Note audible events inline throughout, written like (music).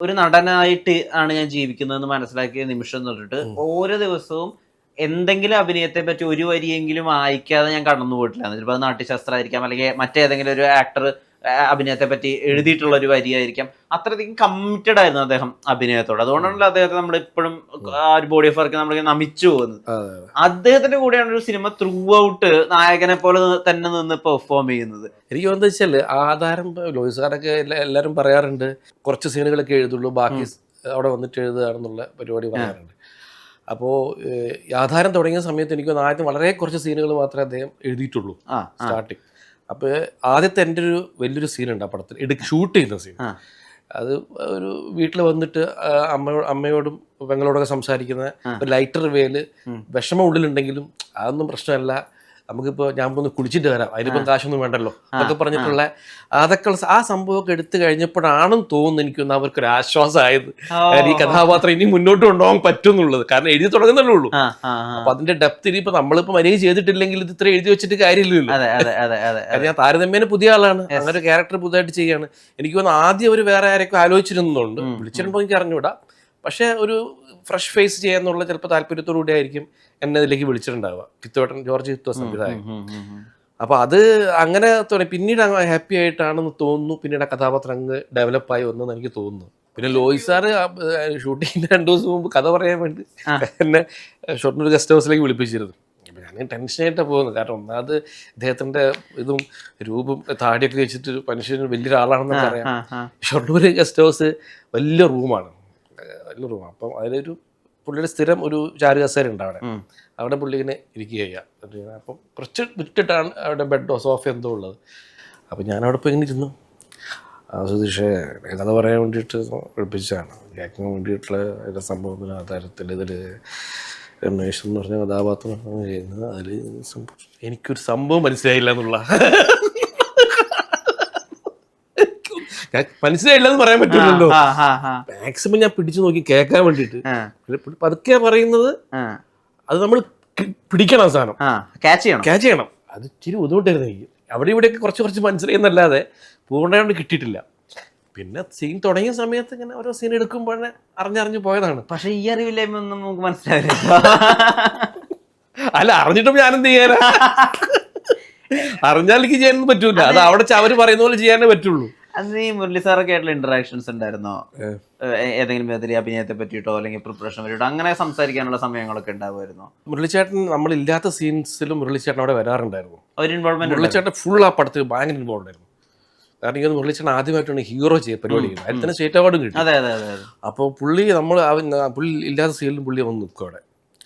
ഒരു നടനായിട്ട് ആണ് ഞാൻ ജീവിക്കുന്നതെന്ന് മനസ്സിലാക്കിയ നിമിഷം എന്ന് പറഞ്ഞിട്ട് ഓരോ ദിവസവും എന്തെങ്കിലും അഭിനയത്തെ പറ്റി ഒരു വരിയെങ്കിലും വായിക്കാതെ ഞാൻ കടന്നു പോയിട്ടില്ല ചിലപ്പോൾ അത് നാട്യശാസ്ത്രമായിരിക്കാം അല്ലെങ്കിൽ മറ്റേതെങ്കിലും ഒരു ആക്ടർ അഭിനയത്തെ പറ്റി എഴുതിയിട്ടുള്ള ഒരു വരിയായിരിക്കാം. അത്രയധികം കമ്മിറ്റഡ് ആയിരുന്നു അദ്ദേഹം അഭിനയത്തോട്. അതുകൊണ്ടാണല്ലോ അദ്ദേഹത്തെ നമ്മൾ ഇപ്പോഴും ആ ഒരു ബോഡി ഓഫ് വർക്ക് നമ്മൾ നമിച്ചു പോകുന്നത്. അദ്ദേഹത്തിന്റെ കൂടെയാണ് ഒരു സിനിമ ത്രൂ ഔട്ട് നായകനെ പോലെ തന്നെ നിന്ന് പെർഫോം ചെയ്യുന്നത്. എനിക്ക് തോന്നുന്നത് വെച്ചാൽ ആധാരം ലോയിസ് സാറൊക്കെ എല്ലാവരും പറയാറുണ്ട് കുറച്ച് സീനുകളൊക്കെ എഴുതുള്ളൂ ബാക്കി അവിടെ വന്നിട്ട് എഴുതുകയാണെന്നുള്ള പരിപാടി പറയാറുണ്ട്. അപ്പോൾ ആധാരം തുടങ്ങിയ സമയത്ത് എനിക്ക് ആദ്യം വളരെ കുറച്ച് സീനുകൾ മാത്രമേ അദ്ദേഹം എഴുതിയിട്ടുള്ളൂ സ്റ്റാർട്ടിങ് അപ്പോൾ ആദ്യത്തെ എന്റെ ഒരു വലിയൊരു സീനുണ്ട് ആ പടത്തിൽ. എടുക്ക് ഷൂട്ട് ചെയ്യുന്ന സീൻ. അത് ഒരു വീട്ടിൽ വന്നിട്ട് ആ, അമ്മ അമ്മയോടും പെങ്ങളോടൊക്കെ സംസാരിക്കുന്ന ഒരു ലൈറ്റർ വേൽ വിഷമം ഉള്ളിലുണ്ടെങ്കിലും അതൊന്നും പ്രശ്നമല്ല. നമുക്കിപ്പോൾ ഞാൻ ഒന്ന് കുളിച്ചിട്ട് വരാം. അതിനിപ്പം കാശൊന്നും വേണ്ടല്ലോ. അതൊക്കെ പറഞ്ഞിട്ടുള്ള അതൊക്കെ ആ സംഭവമൊക്കെ എടുത്തു കഴിഞ്ഞപ്പോഴാണെന്ന് തോന്നുന്നു എനിക്കൊന്ന് അവർക്കൊരു ആശ്വാസമായത്. ഈ കഥാപാത്രം ഇനി മുന്നോട്ട് കൊണ്ടുപോകാൻ പറ്റുന്നുള്ളത്. കാരണം എഴുതി തുടങ്ങുന്നല്ലേ ഉള്ളൂ. അപ്പൊ അതിന്റെ ഡെപ്ത് ഇനിയിപ്പോ നമ്മളിപ്പോ മര്യാദ ചെയ്തിട്ടില്ലെങ്കിൽ ഇത് ഇത്ര എഴുതി വെച്ചിട്ട് കാര്യമില്ലല്ലോ. ഞാൻ താരതമ്യേന പുതിയ ആളാണ്. അങ്ങനെ ഒരു ക്യാരക്ടർ പുതുതായിട്ട് ചെയ്യാണ് എനിക്ക് തോന്നുന്നു ആദ്യം അവർ വേറെ ആരൊക്കെ ആലോചിച്ചിരുന്നുണ്ട് വിളിച്ചിട്ടുണ്ടോ എനിക്ക് അറിഞ്ഞൂടാ പക്ഷെ ഒരു ഫ്രഷ് ഫേസ് ചെയ്യാന്നുള്ള ചിലപ്പോൾ താല്പര്യത്തോടു കൂടി ആയിരിക്കും എന്നെ ഇതിലേക്ക് വിളിച്ചിട്ടുണ്ടാവുക. കിത്തോട്ടൻ ജോർജ് കിത്തോ സംവിധായകൻ. ഉം, ഉം, ഉം. അപ്പൊ അത് അങ്ങനെ തോന്നി. പിന്നീട് അങ്ങ് ഹാപ്പി ആയിട്ടാണെന്ന് തോന്നുന്നു. പിന്നീട് ആ കഥാപാത്രം അങ്ങ് ഡെവലപ്പായി വന്നെന്ന് എനിക്ക് തോന്നുന്നു. പിന്നെ ലോയി സാറ് ഷൂട്ടിങ്ങിന് രണ്ടു ദിവസം മുമ്പ് കഥ പറയാൻ വേണ്ടി എന്നെ ഷൊർണൂർ ഗസ്റ്റ് ഹൗസിലേക്ക് വിളിപ്പിച്ചിരുന്നു. ഞാൻ ടെൻഷനായിട്ടാണ് പോകുന്നത്. കാരണം ഒന്നാമത് അദ്ദേഹത്തിന്റെ ഇതും രൂപം താടിയൊക്കെ വെച്ചിട്ട് മനുഷ്യന് വലിയൊരാളാണെന്നൊക്കെ അറിയാം. ഷൊർണൂർ ഗസ്റ്റ് ഹൗസ് വലിയ റൂമാണ് വലിയ റൂമാണ് അപ്പം അതിലൊരു പുള്ളിയുടെ സ്ഥിരം ഒരു ചാരു കസേര ഉണ്ട് അവിടെ അവിടെ പുള്ളി ഇങ്ങനെ ഇരിക്കുക ചെയ്യുക. അപ്പം കുറച്ച് വിട്ടിട്ടാണ് അവിടെ ബെഡോ സോഫ എന്തോ ഉള്ളത്. അപ്പം ഞാനവിടെ പോയി ഇങ്ങനെ ഇരുന്നു. ആ സുധീഷേ കഥ പറയാൻ വേണ്ടിയിട്ട് വിളിപ്പിച്ചതാണ്. കേൾക്കാൻ വേണ്ടിയിട്ടുള്ള അതിന്റെ സംഭവത്തിന് ആധാരത്തിൽ ഇതിൽ രമേശ് എന്ന് പറഞ്ഞ കഥാപാത്രം ചെയ്യുന്നത് അതിൽ എനിക്കൊരു സംഭവം മനസ്സിലായില്ല എന്നുള്ള ഞാൻ മനസ്സിലായില്ല എന്ന് പറയാൻ പറ്റുള്ളൂ മാക്സിമം ഞാൻ പിടിച്ചു നോക്കി കേൾക്കാൻ വേണ്ടിട്ട് പതുക്കെ പറയുന്നത് അത് നമ്മൾ പിടിക്കണം സാധനം. ആ. ക്യാച്ച് ചെയ്യണം. ക്യാച്ച് ചെയ്യണം. അത് ഇച്ചിരി ബുദ്ധിമുട്ടായിരുന്നു എനിക്ക്. അവിടെ ഇവിടെയൊക്കെ കുറച്ച് കുറച്ച് മനസ്സിലായെന്നല്ലാതെ പൂർണമായിട്ട് കിട്ടിയിട്ടില്ല. പിന്നെ സീൻ തുടങ്ങിയ സമയത്ത് ഇങ്ങനെ ഓരോ സീൻ എടുക്കുമ്പോഴേ അറിഞ്ഞറിഞ്ഞു പോയതാണ്. പക്ഷെ ഈ അറിവില്ലായ്മ ഒന്നും നമുക്ക് മനസ്സിലാവില്ല. അല്ല അറിഞ്ഞിട്ടും ഞാൻ എന്ത് ചെയ്യാനാ? (laughs) അറിഞ്ഞാൽ എനിക്ക് ചെയ്യാനൊന്നും പറ്റൂല. അത് അവിടെ അവർ പറയുന്ന പോലെ ചെയ്യാനേ പറ്റുള്ളൂ. അന്ന് ഈ മുരളി സാറൊക്കെ ആയിട്ടുള്ള ഇന്ററാക്ഷൻസ് ഉണ്ടായിരുന്നോ? ഏതെങ്കിലും വിധത്തിൽ അഭിനയത്തെ പറ്റിയിട്ടോ അല്ലെങ്കിൽ പ്രിപ്പറേഷൻ പറ്റിയിട്ടോ അങ്ങനെ സംസാരിക്കാനുള്ള സമയങ്ങളൊക്കെ ഉണ്ടാവുമായിരുന്നോ? മുരളിച്ചേട്ടൻ നമ്മളില്ലാത്ത സീൻസിലും മുരളിച്ചേട്ടൻ അവിടെ വരാറുണ്ടായിരുന്നു. ഒരു ഇൻവോൾവ്മെന്റ് മുരളിച്ചേട്ടൻ ഫുൾ ആ പടത്തിൽ ഭയങ്കര ഇൻവോൾവ് ആയിരുന്നു. കാരണം ഇങ്ങനെ മുരളിച്ചേട്ടൻ ആദ്യമായിട്ടാണ് ഹീറോ ചെയ്യ പരിപാടി ചെയ്യുന്നത്. അതിൽ തന്നെ സ്റ്റേറ്റ് അവാർഡും കിട്ടി. അതെ അതെ അതെ അതെ. അപ്പോൾ പുള്ളി നമ്മൾ അവൻ പുള്ളി ഇല്ലാത്ത സീനിലും പുള്ളി വന്ന് നിൽക്കും അവിടെ.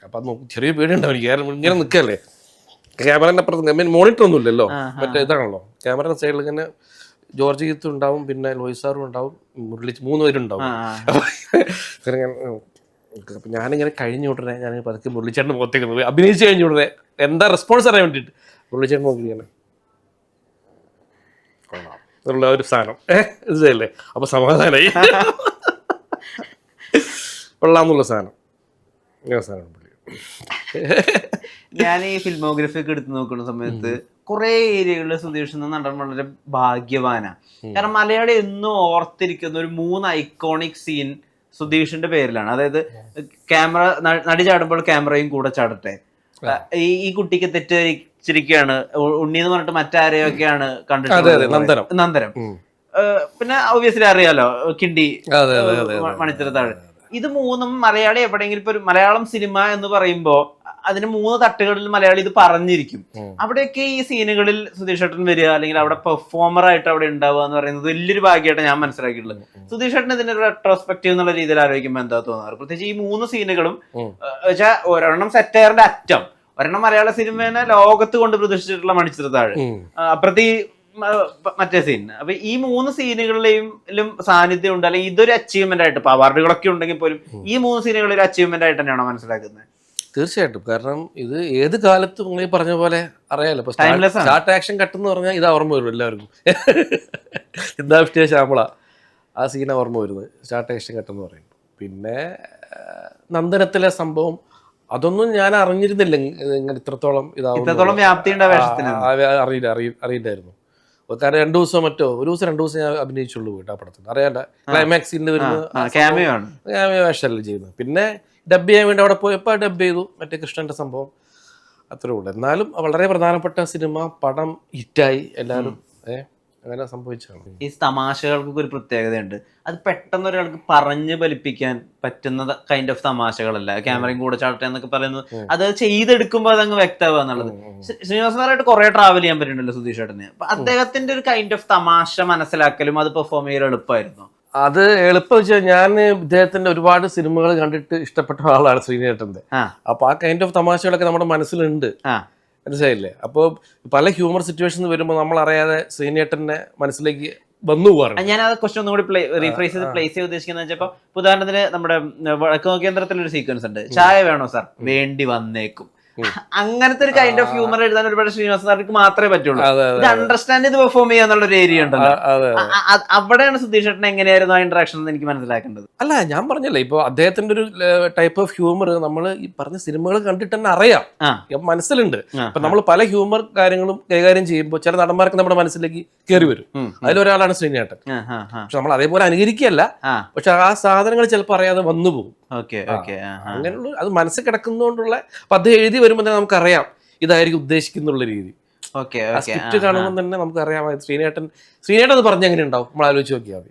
അപ്പം അത് ചെറിയ പേടിയുണ്ടാവും കാരണം ഇങ്ങനെ നിൽക്കല്ലേ? ക്യാമറേന്റെ അപ്പുറത്ത് മീൻ മോണിറ്റർ ഒന്നും ഇല്ലല്ലോ മറ്റേ ഇതാണല്ലോ. ക്യാമറ സൈഡിൽ ഇങ്ങനെ ജോർജ് ഗീത്തും ഉണ്ടാവും പിന്നെ ലോയി സാറും ഉണ്ടാവും മുരളി മൂന്ന് പേരുണ്ടാവും. അപ്പം ഞാനിങ്ങനെ കഴിഞ്ഞ ഉടനെ ഞാൻ പതുക്കെ മുരളിച്ചേട്ടന്റെ മുഖത്തേക്ക് നോക്കി. അഭിനയിച്ച് കഴിഞ്ഞു ഉടനെ എന്താ റെസ്പോൺസ് അറിയാൻ വേണ്ടിയിട്ട്? മുരളിച്ചേട്ടൻ നോക്കിയാണ് ഉള്ള കൊള്ളാം. എന്നുള്ള ഒരു സാധനം. ഇതല്ലേ? അപ്പൊ സമാധാനമായി കൊള്ളാന്നുള്ള സാധനം. ഇങ്ങനെ സാധനം പുള്ളി. ഞാൻ ഈ ഫിൽമോഗ്രഫി ഒക്കെ എടുത്ത് നോക്കുന്ന സമയത്ത് കുറെ ഏരിയകളിൽ സുധീഷ് എന്ന നടൻ വളരെ ഭാഗ്യവാനാണ് കാരണം മലയാളി എന്നും ഓർത്തിരിക്കുന്ന ഒരു മൂന്ന് ഐക്കോണിക് സീൻ സുധീഷിന്റെ പേരിലാണ്. അതായത് ക്യാമറ നടി ചാടുമ്പോൾ ക്യാമറയും കൂടെ ചാടട്ടെ. ഈ ഈ കുട്ടിക്ക് തെറ്റിദ്ധരിച്ചിരിക്കുകയാണ്. ഉണ്ണി എന്ന് പറഞ്ഞിട്ട് മറ്റാരെയൊക്കെയാണ് കണ്ടിട്ടുള്ളത്? നന്ദനം. പിന്നെ ഓബിയസ്ലി അറിയാലോ കിണ്ടി മണിച്ചിരത്താഴ് ഇത് മൂന്നും മലയാളി എവിടെയെങ്കിലും ഇപ്പൊ ഒരു മലയാളം സിനിമ എന്ന് പറയുമ്പോ അതിന് മൂന്ന് തട്ടുകളിൽ മലയാളി ഇത് പറഞ്ഞിരിക്കും. അവിടെയൊക്കെ ഈ സീനുകളിൽ സുധീഷ് ഏട്ടൻ വരിക അല്ലെങ്കിൽ അവിടെ പെർഫോമർ ആയിട്ട് അവിടെ ഉണ്ടാവുക എന്ന് പറയുന്നത് വലിയൊരു ഭാഗ്യമായിട്ട് ഞാൻ മനസ്സിലാക്കിയിട്ടുള്ളത്. സുധീഷ് ഏട്ടൻ ഇതിന്റെ ഒരു റെട്രോസ്പെക്റ്റീവ് എന്നുള്ള രീതിയിൽ ആലോചിക്കുമ്പോൾ എന്താ തോന്നാറ് പ്രത്യേകിച്ച് ഈ മൂന്ന് സീനുകളും. വെച്ചാൽ ഒരെണ്ണം സെറ്റയറിന്റെ അറ്റം. ഒരെണ്ണം മലയാള സിനിമേനെ ലോകത്ത് കൊണ്ട് പ്രദർശിച്ചിട്ടുള്ള മണിച്ചിരത്താഴ് അപ്രതി മറ്റേ സീൻ അപ്പൊ ഈ മൂന്ന് സീനുകളിലെയും സാന്നിധ്യം ഉണ്ട്. അല്ലെങ്കിൽ ഇതൊരു അച്ചീവ്മെന്റ് ആയിട്ട് ഇപ്പൊ അവാർഡുകളൊക്കെ ഉണ്ടെങ്കിൽ പോലും ഈ മൂന്ന് സീനുകളിൽ ഒരു അച്ചീവ്മെന്റ് ആയിട്ട് തന്നെയാണോ മനസ്സിലാക്കുന്നത്? തീർച്ചയായിട്ടും. കാരണം ഇത് ഏത് കാലത്തും നിങ്ങൾ പറഞ്ഞ പോലെ അറിയാലോ. ഇപ്പൊ സ്റ്റാർട്ട് ആക്ഷൻ കട്ട് എന്ന് പറഞ്ഞാൽ ഇത് ഓർമ്മ വരും എല്ലാവർക്കും. ചിന്താവിഷ്ടിയ ശ്യാമള? ആ സീന ഓർമ്മ വരുന്നത്. സ്റ്റാർട്ട് ആക്ഷൻ കട്ട് എന്ന് പറയും പിന്നെ നന്ദനത്തിലെ സംഭവം അതൊന്നും ഞാൻ അറിഞ്ഞിരുന്നില്ല. ഇങ്ങ- ഇങ്ങനെ ഇത്രത്തോളം ഇതാവും അറിയില്ല അറിയി അറിയില്ലായിരുന്നു. കാരണം രണ്ടു ദിവസം മറ്റോ ഒരു ദിവസം രണ്ടു ദിവസം ഞാൻ അഭിനയിച്ചുള്ളൂ കേട്ടോ ആ പടത്തിൽ. അറിയാണ്ട ക്ലൈമാക്സിന്റെ വരുന്ന ക്യാമിയോ വേഷമല്ലേ ചെയ്യുന്നത്. പിന്നെ ഡബ് ചെയ്യാൻ വേണ്ടി അവിടെ പോയപ്പോൾ ഡബ് ചെയ്തു. മറ്റേ കൃഷ്ണന്റെ സംഭവം അത്രേ ഉള്ളൂ. എന്നാലും വളരെ പ്രധാനപ്പെട്ട സിനിമ പടം ഹിറ്റായി. എല്ലാവരും ഏഹ് അങ്ങനെ സംഭവിച്ചാണ് ഈ തമാശകൾക്കൊക്കെ ഒരു പ്രത്യേകതയുണ്ട്. അത് പെട്ടെന്ന് ഒരാൾക്ക് പറഞ്ഞ് ഫലിപ്പിക്കാൻ പറ്റുന്ന കൈൻഡ് ഓഫ് തമാശകളല്ല. ക്യാമറയും കൂടെ ചാട്ടെ എന്നൊക്കെ പറയുന്നത് അത് ചെയ്തെടുക്കുമ്പോൾ അതങ്ങ് വ്യക്തമാവുക എന്നുള്ളത്. ശ്രീ- ശ്രീനിവാസൻ സാറായിട്ട് കുറെ ട്രാവൽ ചെയ്യാൻ പറ്റുന്നുണ്ടല്ലോ സുധീഷ് ചേട്ടന് അപ്പൊ അദ്ദേഹത്തിന്റെ ഒരു കൈൻഡ് ഓഫ് തമാശ മനസ്സിലാക്കലും അത് പെർഫോം ചെയ്യൽ എളുപ്പമായിരുന്നു. അത് എളുപ്പം വെച്ചാൽ ഞാൻ ഇദ്ദേഹത്തിന്റെ ഒരുപാട് സിനിമകൾ കണ്ടിട്ട് ഇഷ്ടപ്പെട്ട ആളാണ് ശ്രീനേട്ടന്റെ അപ്പൊ ആ കൈൻഡ് ഓഫ് തമാശകളൊക്കെ നമ്മുടെ മനസ്സിലുണ്ട്. മനസ്സിലായില്ലേ? അപ്പോൾ പല ഹ്യൂമർ സിറ്റുവേഷൻസ് വരുമ്പോൾ നമ്മൾ അറിയാതെ ശ്രീനേട്ടന്റെ മനസ്സിലേക്ക് വന്നു പോകാറുണ്ട് ഞാൻ ആ ഒന്നും കൂടി റീഫ്രേസ് ചെയ്ത് പ്ലേസ് ചെയ്ത് ഉദ്ദേശിക്കുന്നത് ഉദാഹരണത്തിന് നമ്മുടെ ഉം, വടക്ക് കേന്ദ്രത്തിൽ ഒരു സീക്വൻസ് ഉണ്ട്. ചായ വേണോ സാർ വേണ്ടി വന്നേക്കും. അങ്ങനത്തെ ഒരു കൈൻഡ് ഓഫ് ഹ്യൂമർ എഴുതാൻ ഒരുപാട് ശ്രീനിവാസ സാർക്ക് മാത്രമേ പറ്റുള്ളൂ. ഇത് അണ്ടർസ്റ്റാൻഡ് ചെയ്ത് പെർഫോം ചെയ്യാന്നുള്ള ഒരു ഏരിയ ഉണ്ടല്ലോ. അവിടെയാണ് സുധീഷ് ചേട്ടൻ എങ്ങനെയായിരുന്നു ആ ഇന്ററാക്ഷൻ എന്ന് എനിക്ക് മനസ്സിലാക്കേണ്ടത്? അല്ല ഞാൻ പറഞ്ഞല്ലേ ഇപ്പൊ അദ്ദേഹത്തിന്റെ ഒരു ടൈപ്പ് ഓഫ് ഹ്യൂമർ നമ്മൾ ഈ പറഞ്ഞ സിനിമകൾ കണ്ടിട്ട് തന്നെ അറിയാം. മനസ്സിലുണ്ട്. അപ്പൊ നമ്മൾ പല ഹ്യൂമർ കാര്യങ്ങളും കൈകാര്യം ചെയ്യുമ്പോൾ ചില നടന്മാർക്ക് നമ്മുടെ മനസ്സിലേക്ക് കയറി വരും. അതിലൊരാളാണ് ശ്രീനേട്ടൻ പക്ഷെ നമ്മൾ അതേപോലെ അനുകരിക്കുകയല്ല പക്ഷെ ആ സാധനങ്ങൾ ചിലപ്പോൾ അറിയാതെ വന്നു പോകും. അങ്ങനെയുള്ള അത് മനസ്സിൽ കിടക്കുന്നതുകൊണ്ടുള്ള അപ്പൊ അത് എഴുതി വരുമ്പോൾ തന്നെ നമുക്കറിയാം ഇതായിരിക്കും ഉദ്ദേശിക്കുന്നുള്ള രീതി. സ്ക്രിപ്റ്റ് കാണുമ്പോൾ തന്നെ നമുക്ക് അറിയാം ശ്രീനേട്ടൻ ശ്രീനേട്ടൻ അത് പറഞ്ഞ എങ്ങനെ ഉണ്ടാവും നമ്മൾ ആലോചിച്ച് നോക്കിയാൽ മതി.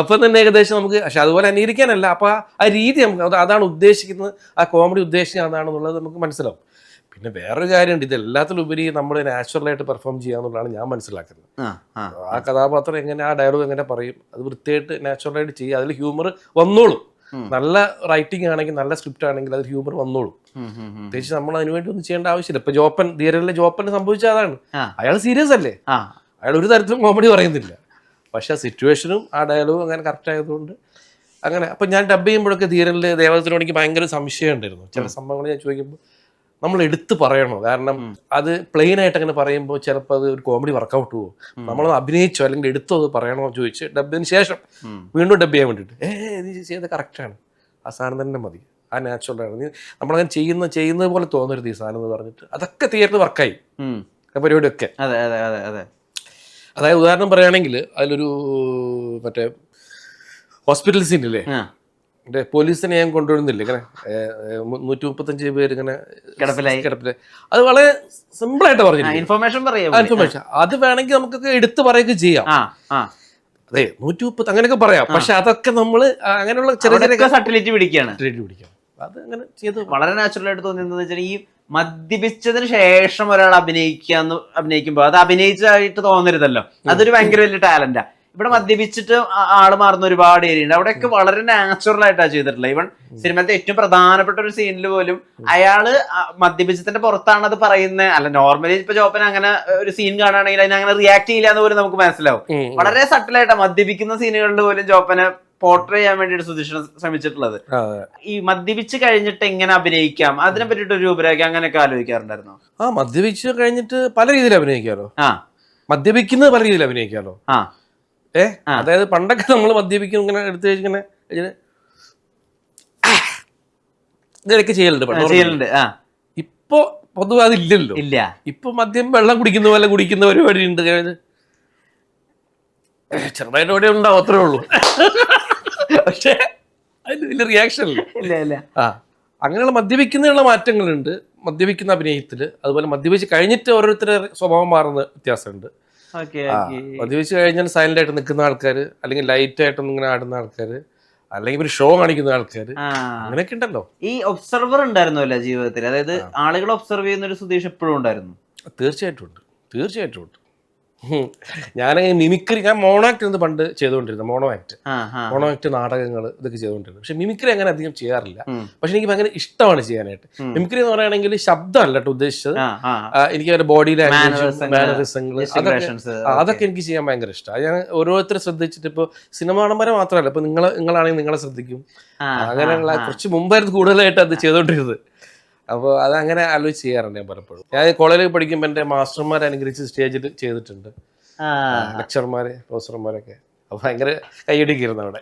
അപ്പൊ തന്നെ ഏകദേശം നമുക്ക് പക്ഷെ അതുപോലെ അനുകരിക്കാനല്ല അപ്പൊ ആ രീതി നമുക്ക് അതാണ് ഉദ്ദേശിക്കുന്നത് ആ കോമഡി ഉദ്ദേശിക്കുന്നത് അതാണെന്നുള്ളത് നമുക്ക് മനസ്സിലാവും. പിന്നെ വേറൊരു കാര്യമുണ്ട്. ഇത് എല്ലാത്തിലുപരി നമ്മൾ നാച്ചുറലായിട്ട് പെർഫോം ചെയ്യാന്നുള്ളതാണ് ഞാൻ മനസ്സിലാക്കുന്നത്. ആ കഥാപാത്രം എങ്ങനെ ആ ഡയലോഗ് എങ്ങനെ പറയും അത് വൃത്തിയായിട്ട് നാച്ചുറലായിട്ട് ചെയ്യുക അതിൽ ഹ്യൂമർ വന്നോളും. നല്ല റൈറ്റിംഗ് ആണെങ്കിൽ നല്ല സ്ക്രിപ്റ്റ് ആണെങ്കിൽ അത് ഹ്യൂമർ വന്നോളും. പ്രത്യേകിച്ച് നമ്മൾ അതിനുവേണ്ടി ഒന്നും ചെയ്യേണ്ട ആവശ്യമില്ല. ഇപ്പൊ ജോപ്പൻ ധീരലിലെ ജോപ്പൻ സംഭവിച്ച അതാണ്. അയാൾ സീരിയസ് അല്ലേ? അയാൾ ഒരു തരത്തിലും കോമഡി പറയുന്നില്ല. പക്ഷെ ആ സിറ്റുവേഷനും ആ ഡയലോഗും അങ്ങനെ കറക്റ്റ് ആയതുകൊണ്ട് അങ്ങനെ. അപ്പൊ ഞാൻ ഡബ് ചെയ്യുമ്പോഴൊക്കെ ധീരനിൽ ദേവതത്തിനോട് എനിക്ക് ഭയങ്കര സംശയം ഉണ്ടായിരുന്നു. ചില സംഭവങ്ങൾ ഞാൻ ചോദിക്കുമ്പോൾ നമ്മൾ എടുത്ത് പറയണോ? കാരണം അത് പ്ലെയിൻ ആയിട്ട് അങ്ങനെ പറയുമ്പോൾ ചിലപ്പോൾ അത് ഒരു കോമഡി വർക്കൗട്ട് പോകും നമ്മൾ അഭിനയിച്ചോ അല്ലെങ്കിൽ എടുത്തോ അത് പറയണോ ചോദിച്ച് ഡബിന് ശേഷം വീണ്ടും ഡബ് ചെയ്യാൻ വേണ്ടിയിട്ട്. ഏ നീ ചെയ്തത് കറക്റ്റാണ് ആ സാധനം തന്നെ മതി. ആ നാച്ചുറലാണ് നീ നമ്മളങ്ങനെ ചെയ്യുന്ന ചെയ്യുന്നത് പോലെ തോന്നരുത് ഈ സാധനം എന്ന് പറഞ്ഞിട്ട്. അതൊക്കെ തിയേറ്ററിൽ വർക്കായി. ആ പരിപാടിയൊക്കെ. അതെ അതെ അതെ അതെ. അതായത് ഉദാഹരണം പറയുകയാണെങ്കിൽ അതിലൊരു മറ്റേ ഹോസ്പിറ്റൽ സീനില്ലേ മറ്റേ പോലീസിനെ ഞാൻ കൊണ്ടുവരുന്നില്ല ഇങ്ങനെ നൂറ്റി മുപ്പത്തഞ്ച് പേര് ഇങ്ങനെ കിടപ്പിലായി. കിടപ്പിലായി. അത് വളരെ സിമ്പിൾ ആയിട്ട് പറഞ്ഞു ഇൻഫർമേഷൻ പറയാം ഇൻഫർമേഷൻ അത് വേണമെങ്കിൽ നമുക്കൊക്കെ എടുത്തു പറയുക ചെയ്യാം. അതെ നൂറ്റി മുപ്പത്തി അങ്ങനെയൊക്കെ പറയാം. പക്ഷെ അതൊക്കെ നമ്മൾ അങ്ങനെയുള്ള ചെറിയ ചെറിയ സട്ടിലിറ്റി പിടിക്കുകയാണ് പിടിക്കാം. അത് അങ്ങനെ ചെയ്ത് വളരെ നാച്ചുറൽ ആയിട്ട് തോന്നിയെന്ന് വെച്ചാൽ ഈ മദ്യപിച്ചതിന് ശേഷം ഒരാൾ അഭിനയിക്കാന്ന് അഭിനയിക്കുമ്പോൾ അത് അഭിനയിച്ചതായിട്ട് തോന്നരുതല്ലോ. അതൊരു ഭയങ്കര വലിയ ടാലന്റാ ഇവിടെ മദ്യപിച്ചിട്ട് ആൾ മാറുന്ന ഒരുപാട് ഏരിയ ഉണ്ട്. അവിടെയൊക്കെ വളരെ നാച്ചുറൽ ആയിട്ടാണ് ചെയ്തിട്ടുള്ളത്. ഇവൺ സിനിമത്തെ ഏറ്റവും പ്രധാനപ്പെട്ട ഒരു സീനിൽ പോലും അയാൾ മദ്യപിച്ചതിന്റെ പുറത്താണ് അത് പറയുന്നത് അല്ല നോർമലി ഇപ്പൊ ജോപ്പൻ അങ്ങനെ ഒരു സീൻ കാണുകയാണെങ്കിൽ അതിന് അങ്ങനെ റിയാക്ട് ചെയ്യില്ല എന്ന് പോലും നമുക്ക് മനസ്സിലാവും. വളരെ സട്ടിലായിട്ടാ മദ്യപിക്കുന്ന സീനുകളിൽ പോലും ജോപ്പനെ പോർട്രേ ചെയ്യാൻ വേണ്ടിയിട്ട് സുധീഷണ ശ്രമിച്ചിട്ടുള്ളത്. ഈ മദ്യപിച്ച് കഴിഞ്ഞിട്ട് എങ്ങനെ അഭിനയിക്കാം? അതിനെ പറ്റിയിട്ട് ഒരു രൂപരേഖ അങ്ങനെയൊക്കെ ആലോചിക്കാറുണ്ടായിരുന്നു? ആ മദ്യപിച്ച് കഴിഞ്ഞിട്ട് പല രീതിയിൽ അഭിനയിക്കാലോ? ആ. മദ്യപിക്കുന്നത് പല രീതിയിൽ അഭിനയിക്കാലോ? ആ. ഏ? അതായത് പണ്ടൊക്കെ നമ്മൾ മദ്യപിക്കും ഇങ്ങനെ എടുത്തു കഴിച്ചിങ്ങനെ ഇതൊക്കെ ചെയ്യലുണ്ട് ചെയ്യലുണ്ട് ആ. ഇപ്പൊ പൊതുവെ അതില്ലല്ലോ. ഇല്ല. ഇപ്പൊ മദ്യം വെള്ളം കുടിക്കുന്ന പോലെ കുടിക്കുന്ന പരിപാടി ഉണ്ട് ചെറുതായിട്ട് ഇവിടെ ഉണ്ടാവും അത്രേ ഉള്ളൂ. പക്ഷേ അതിന് വലിയ റിയാക്ഷൻ ഇല്ല ഇല്ല. ആ. അങ്ങനെയുള്ള മദ്യപിക്കുന്നതിനുള്ള മാറ്റങ്ങളുണ്ട്. മദ്യപിക്കുന്ന അഭിനയത്തിൽ. അതുപോലെ മദ്യപിച്ച് കഴിഞ്ഞിട്ട് ഓരോരുത്തരുടെ സ്വഭാവം മാറുന്ന വ്യത്യാസമുണ്ട്. മദ്യപിച്ച് കഴിഞ്ഞാൽ സൈലന്റ് ആയിട്ട് നിൽക്കുന്ന ആൾക്കാർ അല്ലെങ്കിൽ ലൈറ്റ് ആയിട്ടൊന്നും ഇങ്ങനെ ആടുന്ന ആൾക്കാർ അല്ലെങ്കിൽ ഒരു ഷോ കാണിക്കുന്ന ആൾക്കാർ അങ്ങനെയൊക്കെ ഉണ്ടല്ലോ. ഈ ഒബ്സർവർ ഉണ്ടായിരുന്നല്ലോ ജീവിതത്തിൽ. അതായത് ആളുകൾ ഒബ്സർവ് ചെയ്യുന്ന ഒരു സുതീഷ് എപ്പോഴും ഉണ്ടായിരുന്നു? തീർച്ചയായിട്ടും ഉണ്ട്. തീർച്ചയായിട്ടും ഉണ്ട്. ഞാൻ മിമിക്രി ഞാൻ മോണോ ആക്ട് എന്ന് പണ്ട് ചെയ്തുകൊണ്ടിരുന്നത് മോണോ ആക്ട്. മോണോ ആക്ട് നാടകങ്ങൾ ഇതൊക്കെ ചെയ്തുകൊണ്ടിരുന്നത് പക്ഷെ മിമിക്രി അങ്ങനെ അധികം ചെയ്യാറില്ല. പക്ഷെ എനിക്ക് ഭയങ്കര ഇഷ്ടമാണ് ചെയ്യാനായിട്ട്. മിമിക്രി എന്ന് പറയുകയാണെങ്കിൽ ശബ്ദമല്ല കേട്ടോ ഉദ്ദേശിച്ചത്. എനിക്ക് അവരുടെ ബോഡി ലാംഗ്വേജ് മാനറിസങ്ങൾ അതൊക്കെ എനിക്ക് ചെയ്യാൻ ഭയങ്കര ഇഷ്ടമാണ്. ഞാൻ ഓരോരുത്തരെ ശ്രദ്ധിച്ചിട്ട് ഇപ്പോൾ സിനിമ കാണുമ്പോൾ മാത്രമല്ല ഇപ്പൊ നിങ്ങൾ നിങ്ങളാണെങ്കിൽ നിങ്ങളെ ശ്രദ്ധിക്കും. അങ്ങനെയുള്ള. കുറച്ച് മുമ്പായിരുന്നു കൂടുതലായിട്ട് അത് ചെയ്തുകൊണ്ടിരുന്നത് അപ്പോൾ അതങ്ങനെ ആലോചിച്ച് ചെയ്യാറുണ്ട് ഞാൻ പലപ്പോഴും. ഞാൻ കോളേജിൽ പഠിക്കുമ്പോൾ എന്റെ മാസ്റ്റർമാരെ അനുഗ്രഹിച്ച് സ്റ്റേജിൽ ചെയ്തിട്ടുണ്ട്. ആ. ലെക്ചർമാര് പ്രൊഫസർമാരൊക്കെ അപ്പോൾ ഭയങ്കര കൈയടിക്കിരുന്നു അവിടെ.